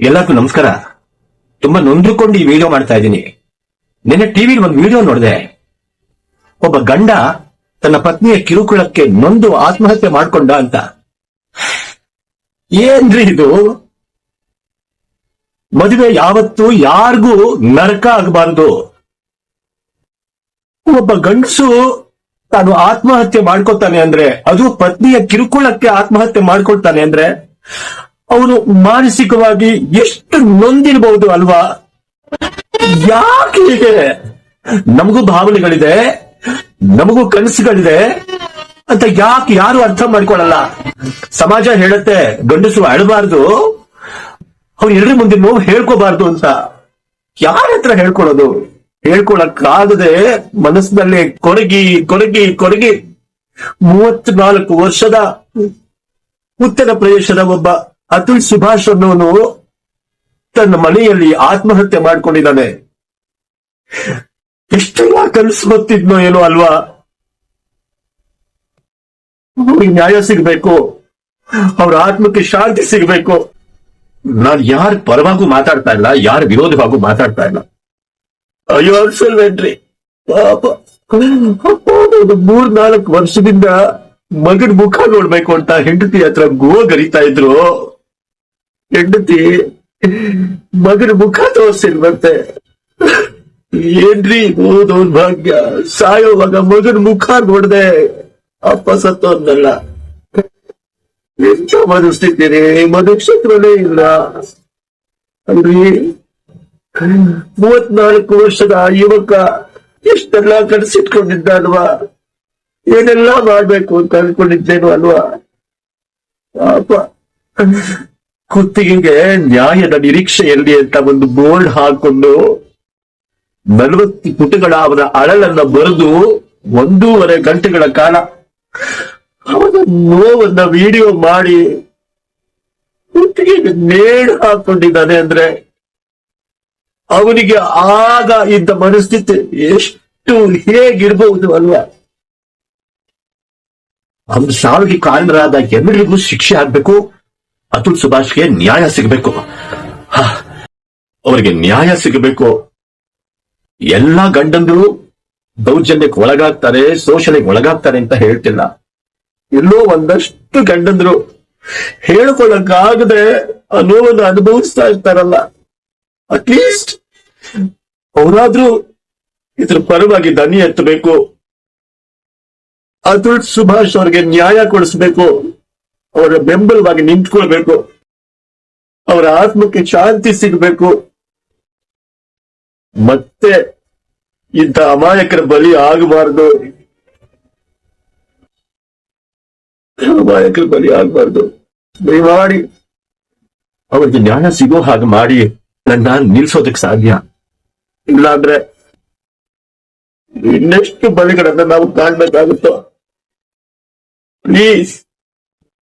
ಎಲ್ಲರಿಗೂ ನಮಸ್ಕಾರ. ತುಂಬಾ ನೊಂದ್ಕೊಂಡು ಈ ವಿಡಿಯೋ ಮಾಡ್ತಾ ಇದ್ದೀನಿ. ನಿನ್ನೆ ಟಿವಿಲಿ ಒಂದು ವಿಡಿಯೋ ನೋಡಿದೆ. ಒಬ್ಬ ಗಂಡ ತನ್ನ ಪತ್ನಿಯ ಕಿರುಕುಳಕ್ಕೆ ನೊಂದು ಆತ್ಮಹತ್ಯೆ ಮಾಡ್ಕೊಂಡ ಅಂತ. ಏನ್ರಿ ಇದು? ಮದುವೆ ಯಾವತ್ತು ಯಾರಿಗೂ ನರಕ ಆಗಬಾರದು. ಒಬ್ಬ ಗಂಡಸು ತಾನು ಆತ್ಮಹತ್ಯೆ ಮಾಡ್ಕೊತಾನೆ ಅಂದ್ರೆ, ಅದು ಪತ್ನಿಯ ಕಿರುಕುಳಕ್ಕೆ ಆತ್ಮಹತ್ಯೆ ಮಾಡ್ಕೊಳ್ತಾನೆ ಅಂದ್ರೆ ಅವನು ಮಾನಸಿಕವಾಗಿ ಎಷ್ಟು ನೊಂದಿರಬಹುದು ಅಲ್ವಾ? ಯಾಕೆ ನಮಗೂ ಭಾವನೆಗಳಿದೆ, ನಮಗೂ ಕನಸುಗಳಿದೆ ಅಂತ ಯಾಕೆ ಯಾರು ಅರ್ಥ ಮಾಡ್ಕೊಳ್ಳಲ್ಲ. ಸಮಾಜ ಹೇಳುತ್ತೆ, ಗಂಡಸು ಅಳಬಾರ್ದು, ಅವ್ರು ಎರಡು ಮುಂದೆ ನೋವು ಹೇಳ್ಕೋಬಾರ್ದು ಅಂತ. ಯಾರ ಹತ್ರ ಹೇಳ್ಕೊಳ್ಳೋದು? ಹೇಳ್ಕೊಳಕ್ಕಾಗದೆ ಮನಸ್ಸಿನಲ್ಲಿ ಕೊರಗಿ ಕೊರಗಿ ಕೊರಗಿ. ಮೂವತ್ನಾಲ್ಕು ವರ್ಷದ ಉತ್ತರ ಪ್ರದೇಶದ ಒಬ್ಬ ಅತುಲ್ ಸುಭಾಷ್ ಅನ್ನೋನು ತನ್ನ ಮನೆಯಲ್ಲಿ ಆತ್ಮಹತ್ಯೆ ಮಾಡ್ಕೊಂಡಿದ್ದಾನೆ. ಎಷ್ಟೆಲ್ಲ ಕನಸು ಗೊತ್ತಿದ್ನೋ ಏನೋ ಅಲ್ವಾ? ಅವ್ರಿಗೆ ನ್ಯಾಯ ಸಿಗ್ಬೇಕು. ಅವ್ರ ಆತ್ಮಕ್ಕೆ ಶಾಂತಿ ಸಿಗ್ಬೇಕು. ನಾನು ಯಾರ ಪರವಾಗೂ ಮಾತಾಡ್ತಾ ಇಲ್ಲ ಯಾರ ವಿರೋಧವಾಗೂ ಮಾತಾಡ್ತಾ ಇಲ್ಲ. ಅಯ್ಯೋ ಅನ್ಸಲ್ವೇನ್ರಿ ಪಾಪ. ಒಂದು ಮೂರ್ ನಾಲ್ಕು ವರ್ಷದಿಂದ ಮಗನ್ ಮುಖ ನೋಡ್ಬೇಕು ಅಂತ ಹೆಂಡತಿ ಹತ್ರ ಗೋ ಗರಿತಾ ಇದ್ರು. ಹೆಂಡತಿ ಮಗನ ಮುಖ ತೋರಿಸಿಲ್ವಂತೆ ಏನ್ರಿ ಓದೋನ್ ಭಾಗ್ಯ. ಸಾಯೋವಾಗ ಮಗನ ಮುಖ ನೋಡ್ದೆ ಅಪ್ಪ ಸತ್ತೋದ್ನಲ್ಲ ಎಂತ ಮಗನ ಮನುಷ್ಯತ್ವನೇ ಇಲ್ಲ. ಅಲ್ರಿ? ಮೂವತ್ನಾಲ್ಕು ವರ್ಷದ ಯುವಕ ಎಷ್ಟೆಲ್ಲ ಕಡಿಸಿಟ್ಕೊಂಡಿದ್ದ ಅಲ್ವಾ ಏನೆಲ್ಲ ಮಾಡ್ಬೇಕು ಅಂತ ಅನ್ಕೊಂಡಿದ್ದೇನು ಅಲ್ವಾ? ಪಾಪ. ಕುತ್ತಿಗೆಗೆ ನ್ಯಾಯದ ನಿರೀಕ್ಷೆಯಲ್ಲಿ ಅಂತ ಒಂದು ಬೋರ್ಡ್ ಹಾಕೊಂಡು ನಲವತ್ತು ಪುಟಗಳ ಅವರ ಅಳಲನ್ನ ಬರೆದು ಒಂದೂವರೆ ಗಂಟೆಗಳ ಕಾಲ ಅವನ ನೋವನ್ನ ವಿಡಿಯೋ ಮಾಡಿ ಕುತ್ತಿಗೆಗೆ ನೇಣು ಹಾಕೊಂಡಿದ್ದಾನೆ ಅಂದ್ರೆ ಅವನಿಗೆ ಆಗ ಇದ್ದ ಮನಸ್ಥಿತಿ ಎಷ್ಟು ಹೇಗಿರಬಹುದು ಅಲ್ವಾ? ಅವನ ಸಾವಿಗೆ ಕಾರಣರಾದ ಎಲ್ಲರಿಗೂ ಶಿಕ್ಷೆ ಆಗ್ಬೇಕು. ಅತುಲ್ ಸುಭಾಷ್ಗೆ ನ್ಯಾಯ ಸಿಗಬೇಕು. ಅವರಿಗೆ ನ್ಯಾಯ ಸಿಗಬೇಕು. ಎಲ್ಲಾ ಗಂಡಂದ್ರು ದೌರ್ಜನ್ಯಕ್ಕೆ ಒಳಗಾಗ್ತಾರೆ, ಶೋಷಣೆಗೆ ಒಳಗಾಗ್ತಾರೆ ಅಂತ ಹೇಳ್ತಿಲ್ಲ. ಎಲ್ಲೋ ಒಂದಷ್ಟು ಗಂಡಂದ್ರು ಹೇಳ್ಕೊಳಕ್ಕಾಗದೆ ಆ ನೋವನ್ನು ಅನುಭವಿಸ್ತಾ ಇರ್ತಾರಲ್ಲ. ಅಟ್ಲೀಸ್ಟ್ ಅವರಾದ್ರೂ ಇದ್ರ ಪರವಾಗಿ ದನಿ ಎತ್ತಬೇಕು. ಅತುಲ್ ಸುಭಾಷ್ ಅವ್ರಿಗೆ ನ್ಯಾಯ ಕೊಡಿಸ್ಬೇಕು. ಅವರ ಬೆಂಬಲವಾಗಿ ನಿಂತ್ಕೊಳ್ಬೇಕು. ಅವರ ಆತ್ಮಕ್ಕೆ ಶಾಂತಿ ಸಿಗಬೇಕು. ಮತ್ತೆ ಇಂಥ ಅಮಾಯಕರ ಬಲಿ ಆಗಬಾರದು. ಅಮಾಯಕರ ಬಲಿ ಆಗಬಾರ್ದು. ದಯಮಾಡಿ ಅವರಿಗೆ ಜ್ಞಾನ ಸಿಗೋ ಹಾಗೆ ಮಾಡಿ. ನನ್ನ ನಿಲ್ಸೋದಕ್ಕೆ ಸಾಧ್ಯ. ಇಲ್ಲಾಂದ್ರೆ ಇನ್ನೆಷ್ಟು ಬಲಿಗಳನ್ನ ನಾವು ಕಾಣ್ಬೇಕಾಗುತ್ತೋ. ಪ್ಲೀಸ್